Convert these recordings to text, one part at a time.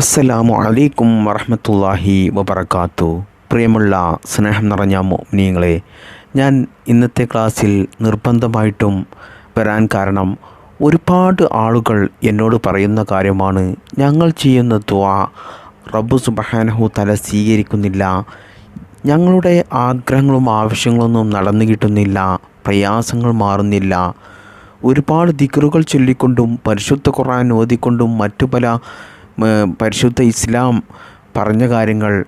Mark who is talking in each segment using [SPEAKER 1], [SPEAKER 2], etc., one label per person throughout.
[SPEAKER 1] അസ്സലാമു അലൈക്കും വറഹമത്തല്ലാഹി വബർക്കാത്തു പ്രിയമുള്ള സ്നേഹം നിറഞ്ഞ മോമിനിയങ്ങളെ ഞാൻ ഇന്നത്തെ ക്ലാസ്സിൽ നിർബന്ധമായിട്ടും വരാൻ കാരണം ഒരുപാട് ആളുകൾ എന്നോട് പറയുന്ന കാര്യമാണ്. ഞങ്ങൾ ചെയ്യുന്ന ദ്വാ റബ്ബു സുബഹാനഹു തല സ്വീകരിക്കുന്നില്ല. ഞങ്ങളുടെ ആഗ്രഹങ്ങളും ആവശ്യങ്ങളൊന്നും നടന്നു കിട്ടുന്നില്ല. പ്രയാസങ്ങൾ മാറുന്നില്ല. ഒരുപാട് ദിക്റുകൾ ചൊല്ലിക്കൊണ്ടും പരിശുദ്ധ ഖുർആൻ ഓതിക്കൊണ്ടും മറ്റു പല പരിശുദ്ധ ഇസ്ലാം പറഞ്ഞ കാര്യങ്ങൾ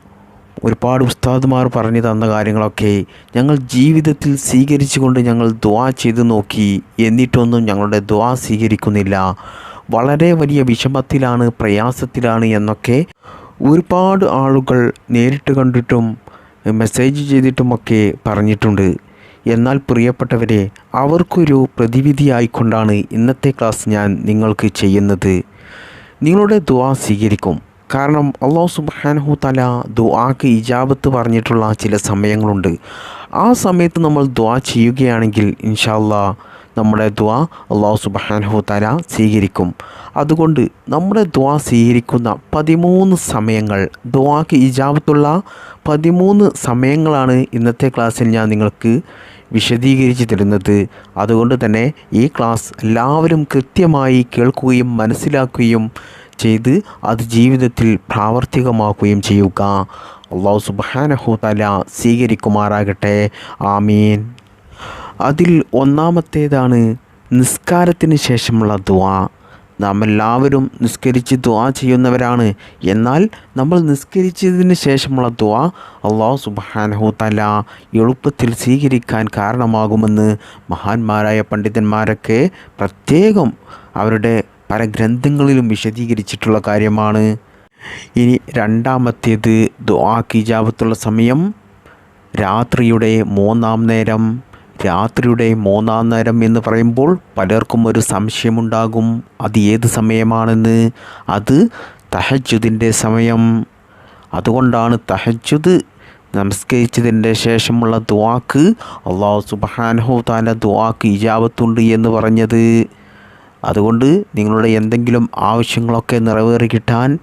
[SPEAKER 1] ഒരുപാട് ഉസ്താദുമാർ പറഞ്ഞു തന്ന കാര്യങ്ങളൊക്കെ ഞങ്ങൾ ജീവിതത്തിൽ സ്വീകരിച്ചുകൊണ്ട് ഞങ്ങൾ ദ്വാ ചെയ്തു നോക്കി എന്നിട്ടൊന്നും ഞങ്ങളുടെ ദ്വാ സ്വീകരിക്കുന്നില്ല. വളരെ വലിയ വിഷമത്തിലാണ് പ്രയാസത്തിലാണ് എന്നൊക്കെ ഒരുപാട് ആളുകൾ നേരിട്ട് കണ്ടിട്ടും മെസ്സേജ് ചെയ്തിട്ടുമൊക്കെ പറഞ്ഞിട്ടുണ്ട്. എന്നാൽ പ്രിയപ്പെട്ടവരെ അവർക്കൊരു പ്രതിവിധിയായിക്കൊണ്ടാണ് ഇന്നത്തെ ക്ലാസ് ഞാൻ നിങ്ങൾക്ക് ചെയ്യുന്നത്. നിങ്ങളുടെ ദുആ സ്വീകരിക്കും. കാരണം അള്ളാഹു സുബ്ഹാനഹു തല ദുആക്ക് ഇജാബത്ത് പറഞ്ഞിട്ടുള്ള ചില സമയങ്ങളുണ്ട്. ആ സമയത്ത് നമ്മൾ ദുആ ചെയ്യുകയാണെങ്കിൽ ഇൻഷാല്ലാ നമ്മുടെ ദുആ അള്ളാഹു സുബ്ഹാനഹു തല സ്വീകരിക്കും. അതുകൊണ്ട് നമ്മുടെ ദുആ സ്വീകരിക്കുന്ന പതിമൂന്ന് സമയങ്ങൾ ദുആക്ക് ഇജാബത്തുള്ള പതിമൂന്ന് സമയങ്ങളാണ് ഇന്നത്തെ ക്ലാസ്സിൽ ഞാൻ നിങ്ങൾക്ക് വിശദീകരിച്ച് തരുന്നത് അതുകൊണ്ട് തന്നെ ഈ ക്ലാസ് എല്ലാവരും കൃത്യമായി കേൾക്കുകയും മനസ്സിലാക്കുകയും ചെയ്ത് അത് ജീവിതത്തിൽ പ്രാവർത്തികമാക്കുകയും ചെയ്യുക. അള്ളാഹു സുബ്ഹാനഹു തല സ്വീകരിക്കുമാറാകട്ടെ. ആമീൻ. അതിൽ ഒന്നാമത്തേതാണ് നിസ്കാരത്തിന് ശേഷമുള്ള ദുആ. നാം എല്ലാവരും നിസ്കരിച്ച് ദുവാ ചെയ്യുന്നവരാണ്. എന്നാൽ നമ്മൾ നിസ്കരിച്ചതിന് ശേഷമുള്ള ദുആ അള്ളാഹു സുബാനഹു തല എളുപ്പത്തിൽ സ്വീകരിക്കാൻ കാരണമാകുമെന്ന് മഹാന്മാരായ പണ്ഡിതന്മാരൊക്കെ പ്രത്യേകം അവരുടെ പല ഗ്രന്ഥങ്ങളിലും വിശദീകരിച്ചിട്ടുള്ള കാര്യമാണ്. ഇനി രണ്ടാമത്തേത് ദുവാ കിജാബത്തുള്ള സമയം. രാത്രിയുടെ മൂന്നാം നേരം. രാത്രിയുടെ മൂന്നാം നേരം എന്ന് പറയുമ്പോൾ പലർക്കും ഒരു സംശയമുണ്ടാകും. അത് ഏത് സമയമാണെന്ന്? അത് തഹജുദിന്റെ സമയം. അതുകൊണ്ടാണ് തഹജുദ് നമസ്കരിച്ചതിന്റെ ശേഷമുള്ള ദുവാക്ക് അള്ളാഹു സുബഹാനഹു താല ദുവാക്ക് ഇജാബത്തുണ്ട് എന്ന് പറഞ്ഞത്. അതുകൊണ്ട് നിങ്ങളുടെ എന്തെങ്കിലും ആവശ്യങ്ങളൊക്കെ നിറവേറി കിട്ടാൻ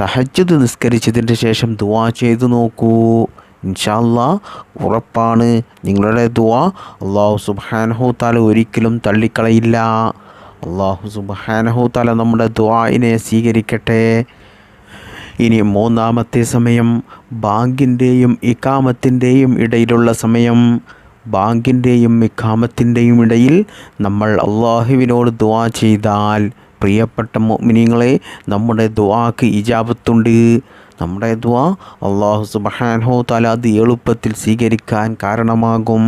[SPEAKER 1] തഹജ്ജുദ് നിസ്കരിച്ചതിന്റെ ശേഷം ദുവാ ചെയ്തു നോക്കൂ. ഇൻഷാല്ലാ ഉറപ്പാണ്. നിങ്ങളുടെ ദുവ അള്ളാഹു സുബാനഹു താല ഒരിക്കലും തള്ളിക്കളയില്ല. അള്ളാഹു സുബാനഹു താല നമ്മുടെ ദുവായിനെ സ്വീകരിക്കട്ടെ. ഇനി മൂന്നാമത്തെ സമയം ബാങ്കിന്റെയും ഇക്കാമത്തിന്റെയും ഇടയിലുള്ള സമയം. ബാങ്കിന്റെയും ഇക്കാമത്തിന്റെയും ഇടയിൽ നമ്മൾ അള്ളാഹുവിനോട് ദുആ ചെയ്താൽ പ്രിയപ്പെട്ട മോമിനിങ്ങളെ നമ്മുടെ ദുവാക്ക് ഇജാബത്തുണ്ട്. നമ്മുടെ ദുആ അള്ളാഹു സുബ്ഹാനഹു തല അത് എളുപ്പത്തിൽ സ്വീകരിക്കാൻ കാരണമാകും.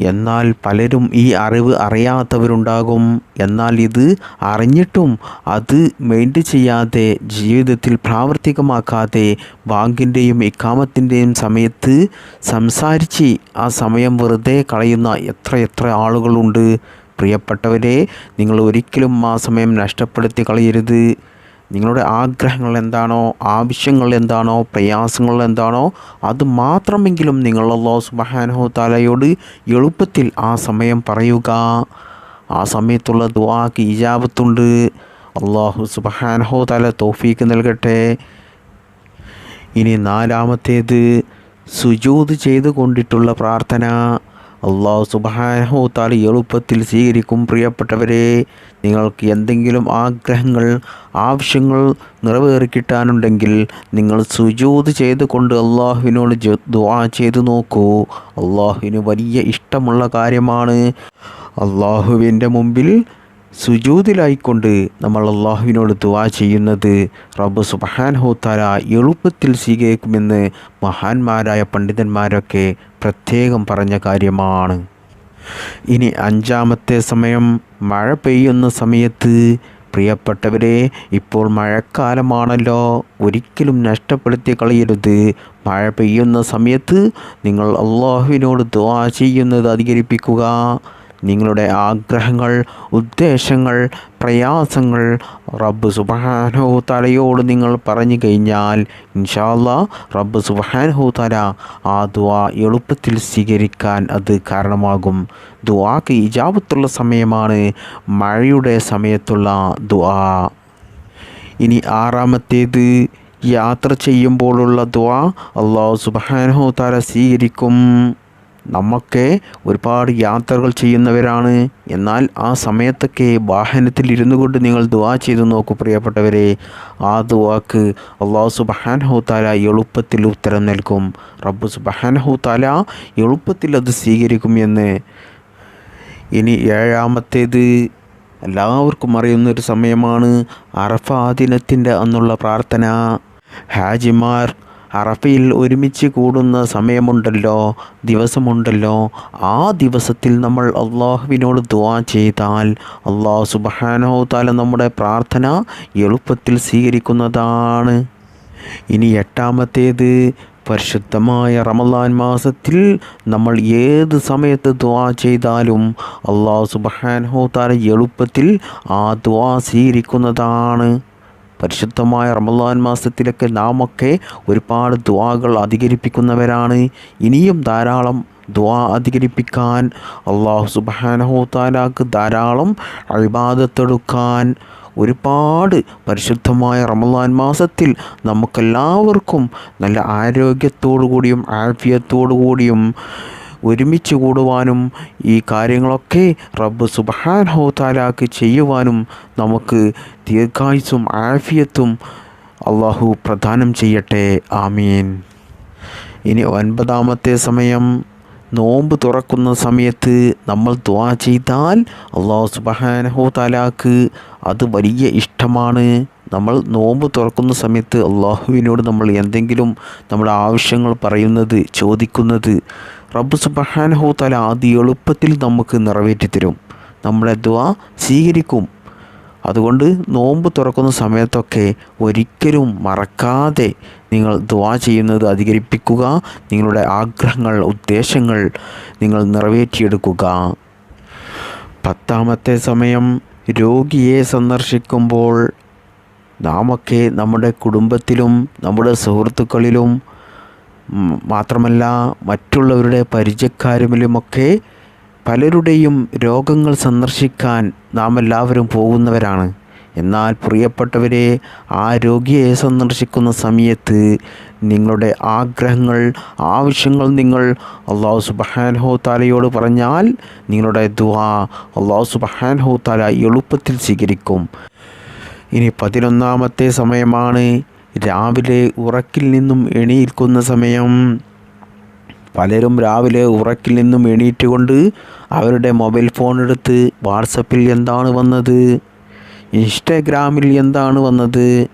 [SPEAKER 1] എന്നാൽ പലരും ഈ അറിവ് അറിയാത്തവരുണ്ടാകും. എന്നാൽ ഇത് അറിഞ്ഞിട്ടും അത് മെയിന്റ് ചെയ്യാതെ ജീവിതത്തിൽ പ്രാവർത്തികമാക്കാതെ ബാങ്കിന്റെയും ഇക്കാമത്തിന്റെയും സമയത്ത് സംസാരിച്ച് ആ സമയം വെറുതെ കളയുന്ന എത്ര എത്ര ആളുകളുണ്ട്. പ്രിയപ്പെട്ടവരെ നിങ്ങൾ ഒരിക്കലും ആ സമയം നഷ്ടപ്പെടുത്തി കളയരുത്. നിങ്ങളുടെ ആഗ്രഹങ്ങൾ എന്താണോ ആവശ്യങ്ങൾ എന്താണോ പ്രയാസങ്ങൾ എന്താണോ അത് മാത്രമെങ്കിലും നിങ്ങൾ അള്ളാഹു സുബഹാനഹു താലയോട് എളുപ്പത്തിൽ ആ സമയം പറയുക. ആ സമയത്തുള്ള ദുവാക്ക് ഇജാബത്തുണ്ട്. അള്ളാഹു സുബഹാനഹു താല തോഫീക്ക് നൽകട്ടെ. ഇനി നാലാമത്തേത് സുജൂത് ചെയ്തു കൊണ്ടിട്ടുള്ള പ്രാർത്ഥന. അള്ളാഹു സുബാനഹു താല എളുപ്പത്തിൽ സ്വീകരിക്കും. പ്രിയപ്പെട്ടവരെ നിങ്ങൾക്ക് എന്തെങ്കിലും ആഗ്രഹങ്ങൾ ആവശ്യങ്ങൾ നിറവേറി കിട്ടാനുണ്ടെങ്കിൽ നിങ്ങൾ സുജൂത് ചെയ്തുകൊണ്ട് അള്ളാഹുവിനോട് ദുആ ചെയ്തു നോക്കൂ. അള്ളാഹുവിന് വലിയ ഇഷ്ടമുള്ള കാര്യമാണ് അള്ളാഹുവിന്റെ മുമ്പിൽ സുജൂതിലായിക്കൊണ്ട് നമ്മൾ അള്ളാഹുവിനോട് ദുആ ചെയ്യുന്നത്. റബ്ബ് സുബ്ഹാനഹു തആല എളുപ്പത്തിൽ സ്വീകരിക്കുമെന്ന് മഹാന്മാരായ പണ്ഡിതന്മാരൊക്കെ പ്രത്യേകം പറഞ്ഞ കാര്യമാണ്. ഇനി അഞ്ചാമത്തെ സമയം. മഴ പെയ്യുന്ന സമയത്ത് പ്രിയപ്പെട്ടവരെ ഇപ്പോൾ മഴക്കാലമാണല്ലോ. ഒരിക്കലും നഷ്ടപ്പെടുത്തി കളയരുത്. മഴ പെയ്യുന്ന സമയത്ത് നിങ്ങൾ അള്ളാഹുവിനോട് ദുആ ചെയ്യുന്നത് അധികരിപ്പിക്കുക. നിങ്ങളുടെ ആഗ്രഹങ്ങൾ ഉദ്ദേശങ്ങൾ പ്രയാസങ്ങൾ റബ്ബ് സുബാനഹു തലയോട് നിങ്ങൾ പറഞ്ഞു കഴിഞ്ഞാൽ ഇൻഷാല്ല റബ്ബ് സുബാനഹു തല ആ ദുആ എളുപ്പത്തിൽ സ്വീകരിക്കാൻ അത് കാരണമാകും. ദുആക്ക് ഇജാബത്തുള്ള സമയമാണ് മഴയുടെ സമയത്തുള്ള ദുആ. ഇനി ആറാമത്തേത് യാത്ര ചെയ്യുമ്പോഴുള്ള ദുആ അള്ളാഹു സുബാനഹു തല സ്വീകരിക്കും. നമ്മൊക്കെ ഒരുപാട് യാത്രകൾ ചെയ്യുന്നവരാണ്. എന്നാൽ ആ സമയത്തൊക്കെ വാഹനത്തിൽ ഇരുന്നു കൊണ്ട് നിങ്ങൾ ദുവാ ചെയ്തു നോക്കൂ പ്രിയപ്പെട്ടവരെ. ആ ദുവാക്ക് അള്ളാഹു സുബഹാൻ ഹൂത്താല എളുപ്പത്തിൽ ഉത്തരം നൽകും. റബ്ബു സുബഹാൻ ഹൂത്താല എളുപ്പത്തിൽ അത് സ്വീകരിക്കും എന്ന്. ഇനി ഏഴാമത്തേത് എല്ലാവർക്കും അറിയുന്നൊരു സമയമാണ് അറഫ ദിനത്തിന്റെ അന്നുള്ള പ്രാർത്ഥന. ഹാജിമാർ അറഫയിൽ ഒരുമിച്ച് കൂടുന്ന സമയമുണ്ടല്ലോ ദിവസമുണ്ടല്ലോ. ആ ദിവസത്തിൽ നമ്മൾ അള്ളാഹുവിനോട് ദുവാ ചെയ്താൽ അള്ളാഹു സുബഹാനോ താല നമ്മുടെ പ്രാർത്ഥന എളുപ്പത്തിൽ സ്വീകരിക്കുന്നതാണ്. ഇനി എട്ടാമത്തേത് പരിശുദ്ധമായ റമലാൻ മാസത്തിൽ നമ്മൾ ഏത് സമയത്ത് ദുവാ ചെയ്താലും അള്ളാഹു സുബാനഹോ താര എളുപ്പത്തിൽ ആ ദുവാ സ്വീകരിക്കുന്നതാണ്. പരിശുദ്ധമായ റമദാൻ മാസത്തിലൊക്കെ നാമൊക്കെ ഒരുപാട് ദ്വാകൾ അധികരിപ്പിക്കുന്നവരാണ്. ഇനിയും ധാരാളം ദ്വാ അധികരിപ്പിക്കാൻ അള്ളാഹു സുബാനഹു താലാക്ക് ധാരാളം അഴിബാദത്തെടുക്കാൻ ഒരുപാട് പരിശുദ്ധമായ റമദാൻ മാസത്തിൽ നമുക്കെല്ലാവർക്കും നല്ല ആരോഗ്യത്തോടു കൂടിയും ആഫിയത്തോടു കൂടിയും ഒരുമിച്ച് കൂടുവാനും ഈ കാര്യങ്ങളൊക്കെ റബ്ബ് സുബഹാൻ ഹോത്താലാക്ക് ചെയ്യുവാനും നമുക്ക് ദീർഘായുസും ആഫിയത്തും അള്ളാഹു പ്രദാനം ചെയ്യട്ടെ. ആമീൻ. ഇനി ഒൻപതാമത്തെ സമയം. നോമ്പ് തുറക്കുന്ന സമയത്ത് നമ്മൾ ദ്വാ ചെയ്താൽ അള്ളാഹു സുബഹാനഹു താലാക്ക് അത് വലിയ ഇഷ്ടമാണ്. നമ്മൾ നോമ്പ് തുറക്കുന്ന സമയത്ത് അള്ളാഹുവിനോട് നമ്മൾ എന്തെങ്കിലും നമ്മുടെ ആവശ്യങ്ങൾ പറയുന്നത് ചോദിക്കുന്നത് റബ്ബ് സുബഹാനഹു തല അത് എളുപ്പത്തിൽ നമുക്ക് നിറവേറ്റി തരും നമ്മളെ ദ്വാ സ്വീകരിക്കും. അതുകൊണ്ട് നോമ്പ് തുറക്കുന്ന സമയത്തൊക്കെ ഒരിക്കലും മറക്കാതെ നിങ്ങൾ ദ്വാ ചെയ്യുന്നത് അധികരിപ്പിക്കുക. നിങ്ങളുടെ ആഗ്രഹങ്ങൾ ഉദ്ദേശങ്ങൾ നിങ്ങൾ നിറവേറ്റിയെടുക്കുക. പത്താമത്തെ സമയം രോഗിയെ സന്ദർശിക്കുമ്പോൾ നാമൊക്കെ നമ്മുടെ കുടുംബത്തിലും നമ്മുടെ സുഹൃത്തുക്കളിലും മാത്രമല്ല മറ്റുള്ളവരുടെ പരിചയക്കാരുമിലുമൊക്കെ പലരുടെയും രോഗങ്ങൾ സന്ദർശിക്കാൻ നാം എല്ലാവരും പോകുന്നവരാണ്. എന്നാൽ പ്രിയപ്പെട്ടവരെ ആ രോഗിയെ സന്ദർശിക്കുന്ന സമയത്ത് നിങ്ങളുടെ ആഗ്രഹങ്ങൾ ആവശ്യങ്ങൾ നിങ്ങൾ അള്ളാഹു സുബഹാൻഹോ താലയോട് പറഞ്ഞാൽ നിങ്ങളുടെ ദുആ അള്ളാഹു സുബഹാൻഹോ താല എളുപ്പത്തിൽ സ്വീകരിക്കും. ഇനി പതിനൊന്നാമത്തെ സമയമാണ്. രാവിലെ ഉറക്കിൽ നിന്നും എണീൽക്കുന്ന സമയം പലരും രാവിലെ ഉറക്കിൽ നിന്നും എണീറ്റുകൊണ്ട് അവരുടെ മൊബൈൽ ഫോൺ എടുത്ത് വാട്സപ്പിൽ എന്താണ് വന്നത്? ഇൻസ്റ്റാഗ്രാമിൽ എന്താണ് വന്നത്?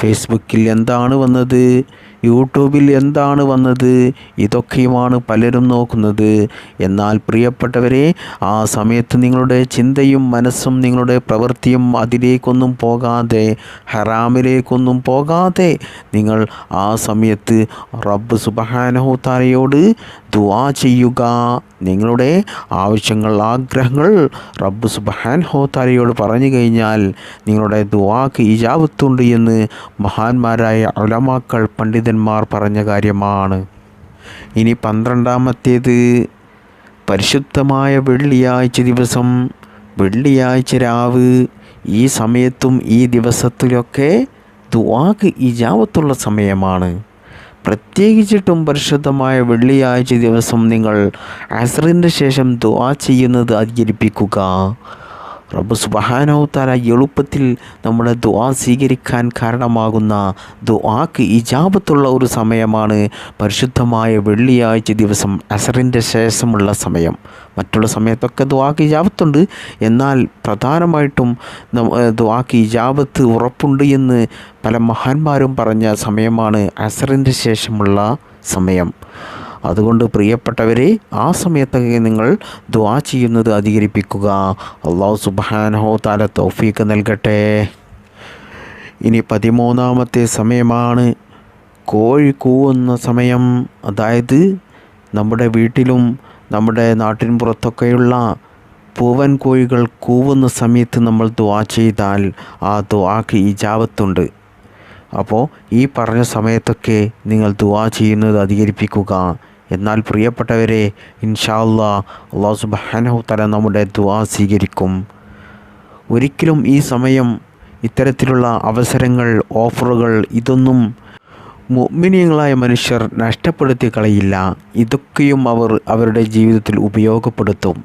[SPEAKER 1] ഫേസ്ബുക്കിൽ എന്താണ് വന്നത്? യൂട്യൂബിൽ എന്താണ് വന്നത്? ഇതൊക്കെയുമാണ് പലരും നോക്കുന്നത്. എന്നാൽ പ്രിയപ്പെട്ടവരെ ആ സമയത്ത് നിങ്ങളുടെ ചിന്തയും മനസ്സും നിങ്ങളുടെ പ്രവൃത്തിയും അതിലേക്കൊന്നും പോകാതെ ഹറാമിലേക്കൊന്നും പോകാതെ നിങ്ങൾ ആ സമയത്ത് റബ്ബ് സുബഹാനഹുത്താലയോട് ദുവാ ചെയ്യുക. നിങ്ങളുടെ ആവശ്യങ്ങൾ ആഗ്രഹങ്ങൾ റബ്ബ് സുബഹാൻ ഹോത്താലയോട് പറഞ്ഞു കഴിഞ്ഞാൽ നിങ്ങളുടെ ദുവാക്ക് ഇജാവത്തുണ്ട് എന്ന് മഹാന്മാരായ ഉലമാക്കൾ പണ്ഡിത പണ്ഡിതന്മാർ പറഞ്ഞ കാര്യമാണ്. ഇനി പന്ത്രണ്ടാമത്തേത് പരിശുദ്ധമായ വെള്ളിയാഴ്ച ദിവസം വെള്ളിയാഴ്ച രാവ് ഈ സമയത്തും ഈ ദിവസത്തിലൊക്കെ ദുവാക്ക് ഇജാവത്തുള്ള സമയമാണ്. പ്രത്യേകിച്ചിട്ടും പരിശുദ്ധമായ വെള്ളിയാഴ്ച ദിവസം നിങ്ങൾ അസറിന്റെ ശേഷം ദുവാ ചെയ്യുന്നത് അധികരിപ്പിക്കുക. റബ്ബ് സുബഹാനോത്താല എളുപ്പത്തിൽ നമ്മുടെ ദുആ സ്വീകരിക്കാൻ കാരണമാകുന്ന ദുആക്ക് ഇജാബത്തുള്ള ഒരു സമയമാണ് പരിശുദ്ധമായ വെള്ളിയാഴ്ച ദിവസം അസറിന്റെ ശേഷമുള്ള സമയം. മറ്റുള്ള സമയത്തൊക്കെ ദുആക്ക് ഇജാബത്തുണ്ട്. എന്നാൽ പ്രധാനമായിട്ടും ദുആക്ക് ഇജാബത്ത് ഉറപ്പുണ്ട് എന്ന് പല മഹാന്മാരും പറഞ്ഞ സമയമാണ് അസറിന്റെ ശേഷമുള്ള സമയം. അതുകൊണ്ട് പ്രിയപ്പെട്ടവരെ ആ സമയത്തൊക്കെ നിങ്ങൾ ദ്വാ ചെയ്യുന്നത് അധികരിപ്പിക്കുക. അള്ളാഹു സുബാനഹോ താല തൗഫീക്ക് നൽകട്ടെ. ഇനി പതിമൂന്നാമത്തെ സമയമാണ്. കോഴി കൂവുന്ന സമയം. അതായത് നമ്മുടെ വീട്ടിലും നമ്മുടെ നാട്ടിൻ പുറത്തൊക്കെയുള്ള പൂവൻ കോഴികൾ കൂവുന്ന സമയത്ത് നമ്മൾ ദ്വാ ചെയ്താൽ ആ ദ്വാക്ക് ഇജാവത്തുണ്ട് അപ്പോൾ ഈ പറഞ്ഞ സമയത്തൊക്കെ നിങ്ങൾ ദുവാ ചെയ്യുന്നത് അധികരിപ്പിക്കുക. എന്നാൽ പ്രിയപ്പെട്ടവരെ ഇൻഷാല്ലാ അള്ളാഹു സുബാനഹു തല നമ്മുടെ ദുവാ സ്വീകരിക്കും. ഒരിക്കലും ഈ സമയം ഇത്തരത്തിലുള്ള അവസരങ്ങൾ ഓഫറുകൾ ഇതൊന്നും മുഅ്മിനീങ്ങളായ മനുഷ്യർ നഷ്ടപ്പെടുത്തി കളയില്ല ഇതൊക്കെയും അവർ അവരുടെ ജീവിതത്തിൽ ഉപയോഗപ്പെടുത്തും.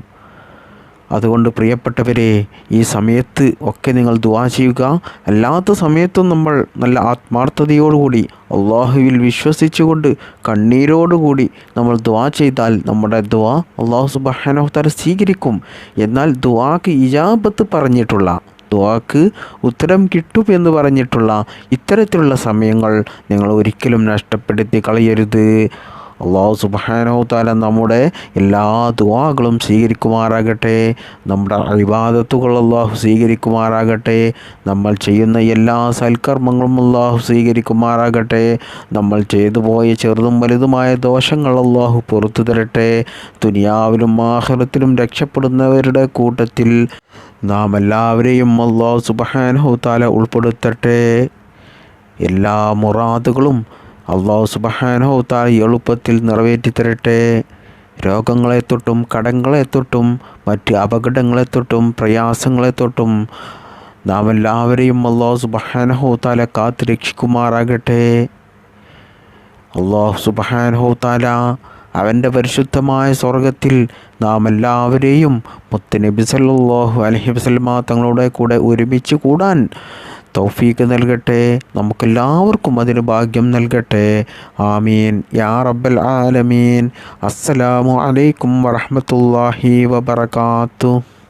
[SPEAKER 1] അതുകൊണ്ട് പ്രിയപ്പെട്ടവരെ ഈ സമയത്ത് ഒക്കെ നിങ്ങൾ ദുവാ ചെയ്യുക. അല്ലാത്ത സമയത്തും നമ്മൾ നല്ല ആത്മാർത്ഥതയോടുകൂടി അള്ളാഹുവിൽ വിശ്വസിച്ചുകൊണ്ട് കണ്ണീരോടുകൂടി നമ്മൾ ദുവാ ചെയ്താൽ നമ്മുടെ ദുവാ അള്ളാഹു സുബാനോത്തര സ്വീകരിക്കും. എന്നാൽ ദുവാക്ക് ഇജാബത്ത് പറഞ്ഞിട്ടുള്ള ദുവാക്ക് ഉത്തരം കിട്ടും എന്ന് പറഞ്ഞിട്ടുള്ള ഇത്തരത്തിലുള്ള സമയങ്ങൾ നിങ്ങൾ ഒരിക്കലും നഷ്ടപ്പെടുത്തി കളയരുത്. അള്ളാഹു സുബാനോ താല നമ്മുടെ എല്ലാ ദുവാകളും സ്വീകരിക്കുമാറാകട്ടെ. നമ്മുടെ അഭിവാദത്തുകൾ അള്ളാഹു സ്വീകരിക്കുമാറാകട്ടെ. നമ്മൾ ചെയ്യുന്ന എല്ലാ സൽക്കർമ്മങ്ങളും അള്ളാഹു സ്വീകരിക്കുമാറാകട്ടെ. നമ്മൾ ചെയ്തു പോയ ചെറുതും വലുതുമായ ദോഷങ്ങൾ അള്ളാഹു പുറത്തു തരട്ടെ. ദുനിയാവിലും ആഹ്റത്തിലും രക്ഷപ്പെടുന്നവരുടെ കൂട്ടത്തിൽ നാം എല്ലാവരെയും അള്ളാഹു സുബാനോ താല ഉൾപ്പെടുത്തട്ടെ. എല്ലാ മുറാദുകളും അള്ളാഹു സുബഹാനോ താല എളുപ്പത്തിൽ നിറവേറ്റി തരട്ടെ രോഗങ്ങളെ തൊട്ടും കടങ്ങളെ തൊട്ടും മറ്റ് അപകടങ്ങളെ തൊട്ടും പ്രയാസങ്ങളെ തൊട്ടും നാം എല്ലാവരെയും അള്ളാഹു സുബഹാനഹോ താല കാത്ത് രക്ഷിക്കുമാറാകട്ടെ. അള്ളാഹു സുബഹാനഹോ താല അവന്റെ പരിശുദ്ധമായ സ്വർഗത്തിൽ നാം എല്ലാവരെയും മുത്തനബി സല്ലാഹു അലഹി വസ്ലമ തങ്ങളുടെ കൂടെ ഒരുമിച്ച് കൂടാൻ തൗഫീക്ക് നൽകട്ടെ. നമുക്കെല്ലാവർക്കും അതിന് ഭാഗ്യം നൽകട്ടെ. ആമീൻ. യാ റബ്ബൽ ആലമീൻ. അസ്സലാമു അലൈക്കും വറഹമത്തല്ലാഹി വബർക്കാത്തു